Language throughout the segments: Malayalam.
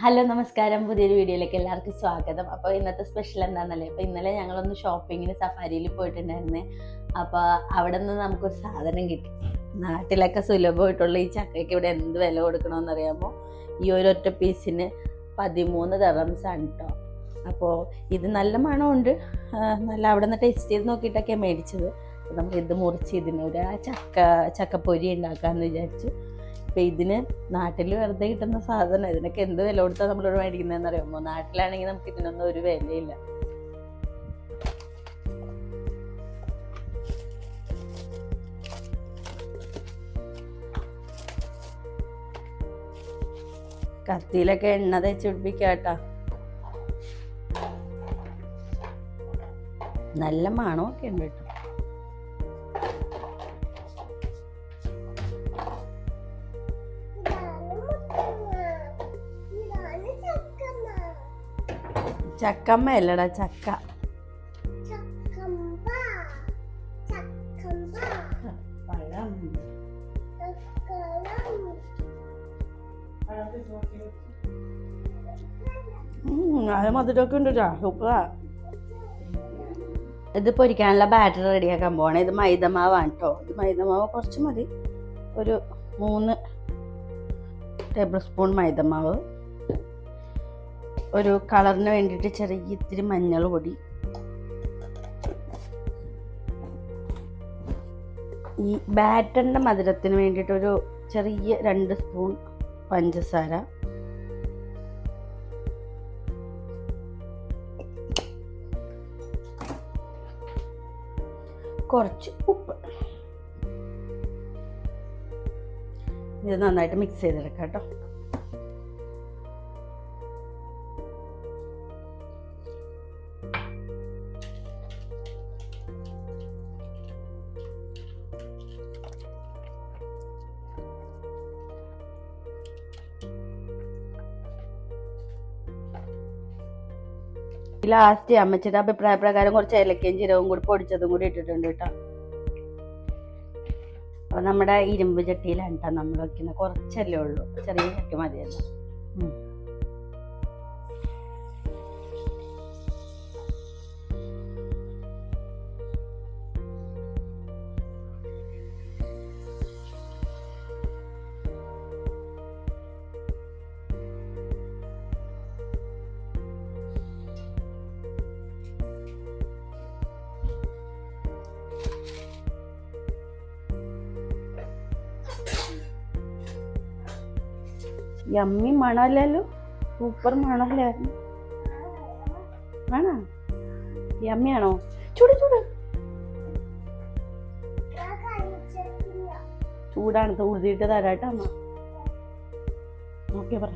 ഹലോ നമസ്കാരം. പുതിയൊരു വീഡിയോയിലേക്ക് എല്ലാവർക്കും സ്വാഗതം. അപ്പോൾ ഇന്നത്തെ സ്പെഷ്യൽ എന്താണെന്നല്ലേ അപ്പോൾ ഇന്നലെ ഞങ്ങളൊന്ന് ഷോപ്പിങ്ങിന് സഫാരിയിൽ പോയിട്ടുണ്ടായിരുന്നേ. അപ്പോൾ അവിടെ നിന്ന് നമുക്കൊരു സാധനം കിട്ടി. നാട്ടിലൊക്കെ സുലഭമായിട്ടുള്ള ഈ ചക്കയ്ക്ക് ഇവിടെ എന്ത് വില കൊടുക്കണമെന്ന് അറിയാമോ? ഈ ഒരു ഒറ്റ പീസിന് പതിമൂന്ന് ദറംസ് ആണ് കേട്ടോ അപ്പോൾ ഇത് നല്ല മണമുണ്ട്. നല്ല അവിടെ നിന്ന് ടേസ്റ്റ് ചെയ്ത് നോക്കിയിട്ടൊക്കെയാണ് മേടിച്ചത്. നമ്മൾ ഇത് മുറിച്ച് ഇതിനൊരു ആ ചക്ക ചക്കപ്പൊരി ഉണ്ടാക്കാമെന്ന് വിചാരിച്ചു. ഇപ്പം ഇതിന് നാട്ടിൽ വെറുതെ കിട്ടുന്ന സാധനം. ഇതിനൊക്കെ എന്ത് വില കൊടുത്താൽ നമ്മളിവിടെ മേടിക്കുന്നതെന്ന് അറിയുമ്പോൾ നാട്ടിലാണെങ്കിൽ നമുക്ക് ഇതിനൊന്നും ഒരു വിലയില്ല. കത്തിയിലൊക്കെ എണ്ണ തേച്ച് നല്ല മണമൊക്കെ ഉണ്ട് കേട്ടോ. ചക്കമ്മ. അല്ലടാ ചക്ക അത് മധുരമൊക്കെ ഉണ്ട് കേട്ടോ സൂപ്പറാ. ഇത് പൊരിക്കാനുള്ള ബാറ്റർ റെഡിയാക്കാൻ പോവാണ്. ഇത് മൈദമാവാണ് കേട്ടോ ഇത് മൈദമാവ് കുറച്ച് മതി. ഒരു മൂന്ന് ടേബിൾ സ്പൂൺ മൈദമാവ്. ഒരു കളറിന് വേണ്ടിയിട്ട് ചെറിയ ഇത്തിരി മഞ്ഞൾ പൊടി. ഈ ബാറ്ററിന്റെ മധുരത്തിന് വേണ്ടിയിട്ടൊരു ചെറിയ രണ്ട് സ്പൂൺ പഞ്ചസാര. കുറച്ച് ഉപ്പ്. ഇത് നന്നായിട്ട് മിക്സ് ചെയ്തെടുക്കാം കേട്ടോ. ലാസ്റ്റ് അമ്മച്ചിയുടെ അഭിപ്രായ പ്രകാരം കുറച്ച് ഏലക്കയും ജീരകവും കൂടി പൊടിച്ചതും കൂടി ഇട്ടിട്ടുണ്ട് കേട്ടോ. അപ്പൊ നമ്മുടെ ഇരുമ്പ് ചട്ടിയിലാണ് കേട്ടോ നമ്മൾ വെക്കുന്ന കുറച്ചല്ലേ ഉള്ളൂ. ചെറിയ ചട്ടി മതിയല്ലോ. യമ്മി മണമല്ലല്ലോ സൂപ്പർ മണമല്ലായിരുന്നു ആണോ? യമ്മിയാണോ ചൂട് ചൂട്. ചൂടാണ് തൂതിയിട്ട് തരാട്ടോ അമ്മ. ഓക്കെ. പറ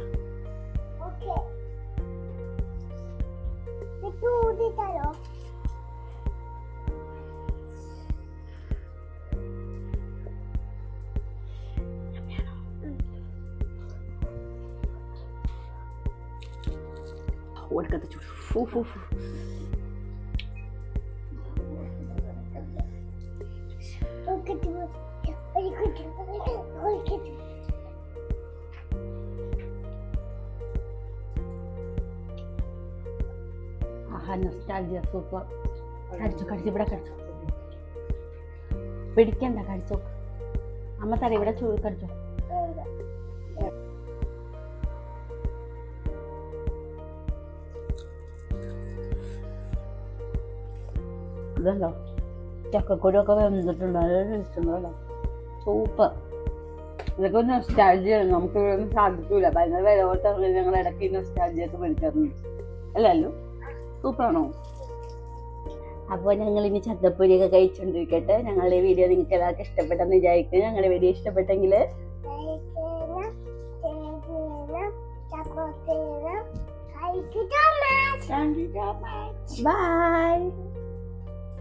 puerca. Uf, uf. Ajá, nostalgia, sopa. Carcho, carcho, bra, carcho. Pero ¿qué anda, carcho? Ama, tare, bra, chulo, carcho. ഇതല്ലോ ചക്കക്കുരുവൊക്കെ വെന്തിട്ടുണ്ട് നല്ല ടേസ്റ്റ് ഉണ്ട് കേട്ടോ സൂപ്പർ ഇതൊക്കെ ഒരു നൊസ്റ്റാൾജിയാണ് നമുക്ക് ഇവിടെ ഒന്നും സാധിക്കൂല ഭയങ്കര വില കൊടുത്ത ഞങ്ങൾ ഇടയ്ക്ക് നൊസ്റ്റാൾജിയൊക്കെ നൊസ്റ്റാൾജിയ മേടിക്കാറുണ്ട് അല്ലല്ലോ സൂപ്പറാണോ അപ്പോൾ ഞങ്ങൾ ഇനി ചന്തപ്പൂരിയൊക്കെ കഴിച്ചുകൊണ്ടിരിക്കട്ടെ ഞങ്ങളുടെ വീഡിയോ നിങ്ങൾക്ക് എല്ലാവർക്കും ഇഷ്ടപ്പെട്ടെന്ന് വിചാരിക്കും ഞങ്ങളുടെ വീഡിയോ ഇഷ്ടപ്പെട്ടെങ്കിൽ ബൈ